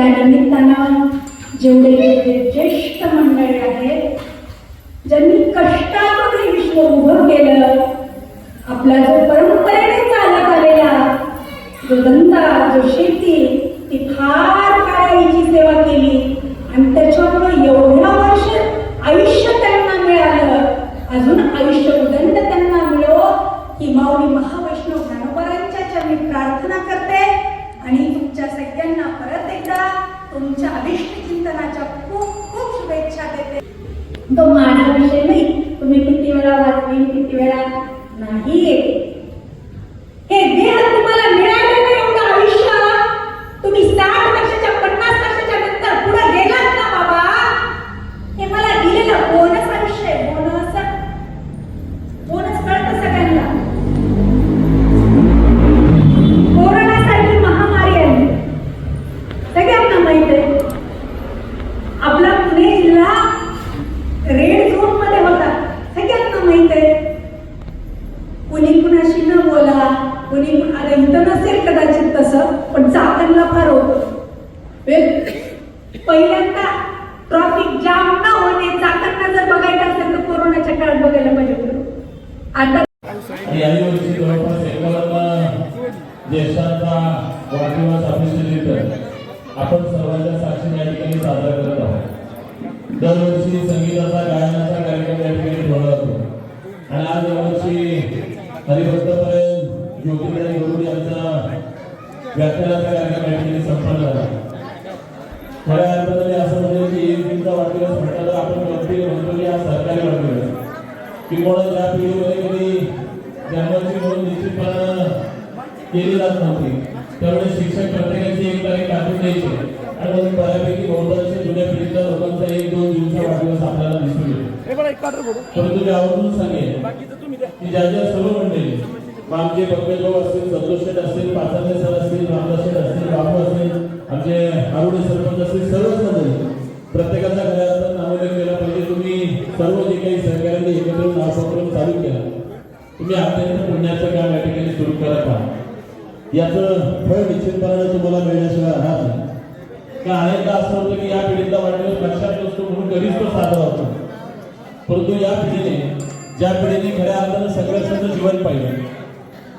त्यानिमित्तानं जेवढे जेवढे ज्येष्ठ मंडळी आहेत ज्यांनी कष्टातून हे विश्व उभं केलं आपला जो परंपरेने चालत आलेला जो धंदा जो शेती ती फार काळाची सेवा केली. आणि त्याच्यामुळे एवढ्या वर्ष आयुष्य त्यांना मिळालं. अजून आयुष्य उदंड त्यांना मिळो ही माऊली महावैष्णव ज्ञानोबरांच्या मी प्रार्थना करते तो माझा विषय नाही. तुम्ही किती वेळा वाचली किती वेळा नाही हे देह तुम्हाला मिळालेलं एवढं आयुष्य तुम्ही साठ वर्षाच्या पन्नास वर्षाच्या नंतर पुढे गेलात ना बाबा हे मला दिलेलं बोनस आयुष्य आहे बोनस बोनस कळतं सगळ्यांना कोरोनासारखी महामारी आली सगळ्यांना माहीत आहे आपला पुणे जिल्हा रेड झोनमध्ये होता सगळ्यांना माहीत आहे कुणी कुणाशी न बोला कुणी कुण- आता इथं नसेल कदाचित तसं पण चाकणला फार होतं. पहिल्यांदा ट्रॉफिक जाम न होणे चाकणला जर बघायचं असेल तर कोरोनाच्या काळात बघायला पाहिजे आता आणि जवळपास एकावन्न ज्येष्ठांचा वाढदिवस अभिषेक आपण सर्वांच्या साक्षी या ठिकाणी साजरा करत आहोत. दरवर्षी संगीताचा गायनाचा कार्यक्रम या ठिकाणी ठेवला जातो आणि आज यावर्षी हरिभक्तपर्यंत ज्योतिराज गुरुड यांचा व्याख्यानाचा कार्यक्रम या ठिकाणी संपन्न झाला. खऱ्या अर्थाने असं म्हणजे की एक दिनचा वाढदिवस म्हटलं तर आपण गमतीने म्हणतो की हा सरकारी वाढदिवस. किंवा ज्या पिढीमध्ये कधी जन्माची नोंद निश्चितपणे केली जात नव्हती त्यामुळे शिक्षक प्रत्येकाची एक तारीख द्यायचे. आणि बऱ्यापैकी बहुतांश जुन्या लोकांचा एक दोन दिवसा वाढदिवस आपल्याला दिसून येतो. परंतु मी आवर्जून सांगेन की ज्या ज्या सर्व मंडळी मग आमचे बंबेभाऊ असतील संतोष शेठ असतील पाचारणे सर असतील रामदास शेठ असतील बाबू असतील आमचे आरुडे सरपंच असतील सर्वच मंडळी प्रत्येकाच्या घरात अर्थानं केला पाहिजे. तुम्ही सर्व जे काही सहकार्यांनी एकत्र नावसंक्रम चालू केला तुम्ही अत्यंत पुण्याचं काम या ठिकाणी सुरू करत आहात. याचं फळ निश्चितपणाने तुम्हाला मिळण्याशिवाय राहत नाही. का अनेकदा असं होतं की या पिढीतला वाढदिवस लक्षात नसतो म्हणून कधीच तो साधा होतो? परंतु या पिढीने ज्या पिढीने खऱ्या अर्थानं सगळं सगळं जीवन पाहिलं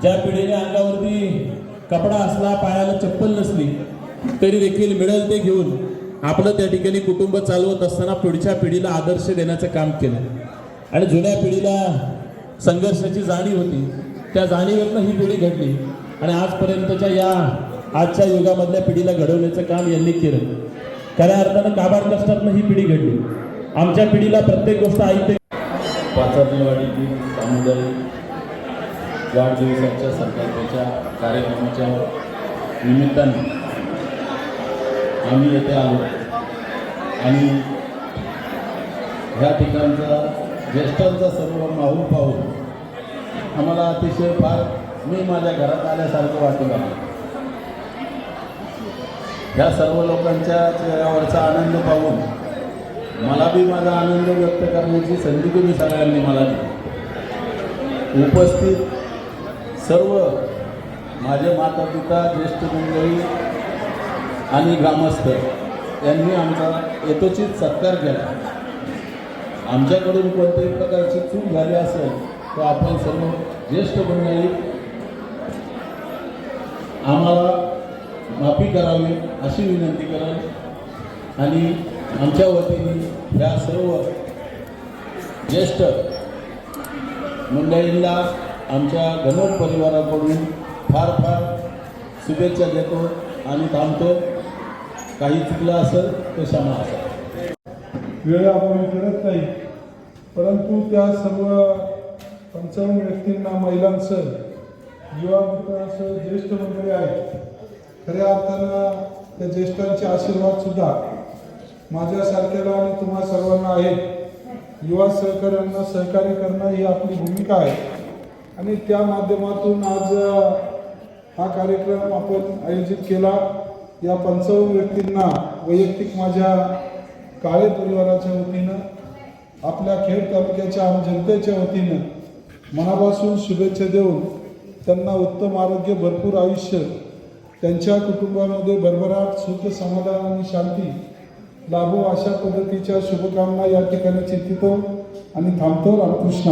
ज्या पिढीने अंगावरती कपडा असला पायाला चप्पल नसली तरी देखील मिळेल ते घेऊन आपलं त्या ठिकाणी कुटुंब चालवत असताना पुढच्या पिढीला आदर्श देण्याचं काम केलं. आणि जुन्या पिढीला संघर्षाची जाणीव होती. त्या जाणीवेतनं ही पिढी घडली. आणि आजपर्यंतच्या या आजच्या युगामधल्या पिढीला घडवण्याचं काम यांनी केलं. खऱ्या अर्थानं काबाड कष्टातनं ही पिढी घडली. आमच्या पिढीला प्रत्येक गोष्ट ऐकते पाचरनेवाडीतील सामुदायिक वाढदिवसाच्या संकल्पाच्या कार्यक्रमाच्या निमित्ताने आम्ही येथे आलो. आणि ह्या ठिकाणचा ज्येष्ठांचा सर्व माहोल पाहून आम्हाला अतिशय फार मी माझ्या घरात आल्यासारखं वाटू लागलं ह्या सर्व लोकांच्या चेहऱ्यावरचा आनंद पाहून मला बी माझा आनंद व्यक्त करण्याची संधी तुम्ही सगळ्यांनी मला दिली. उपस्थित सर्व माझे माता पिता ज्येष्ठ मंडळी आणि ग्रामस्थ यांनी आमचा यथोचित सत्कार केला. आमच्याकडून कोणत्याही प्रकारची चूक झाली असेल तर आपण सर्व ज्येष्ठ मंडळी आम्हाला माफी करावी अशी विनंती करावी. आणि आमच्या वतीने या सर्व ज्येष्ठ मंडळींना आमच्या गणोट परिवाराकडून फार फार शुभेच्छा देतो आणि थांबतो. काही चुकलं असेल तर क्षमा असेल वेळ आपण करत नाही. परंतु त्या सर्व पंचावन्न व्यक्तींना महिलांसह युवा मित्रांसह ज्येष्ठ मंडळी आहेत. खऱ्या अर्थानं त्या ज्येष्ठांचे आशीर्वाद सुद्धा माझ्यासारख्याला आणि तुम्हा सर्वांना आहे. युवा सहकार्यांना सहकार्य करणं ही आपली भूमिका आहे. आणि त्या माध्यमातून आज हा कार्यक्रम आपण आयोजित केला. या पंचावन्न व्यक्तींना वैयक्तिक माझ्या काळे परिवाराच्या वतीनं आपल्या खेड तालुक्याच्या जनतेच्या वतीनं मनापासून शुभेच्छा देऊन त्यांना उत्तम आरोग्य भरपूर आयुष्य त्यांच्या कुटुंबामध्ये भरभराट सुख समाधान आणि शांती लाभो अशा पद्धतीच्या शुभकामना या ठिकाणी चिंतितो आणि थांबतो रामकृष्ण.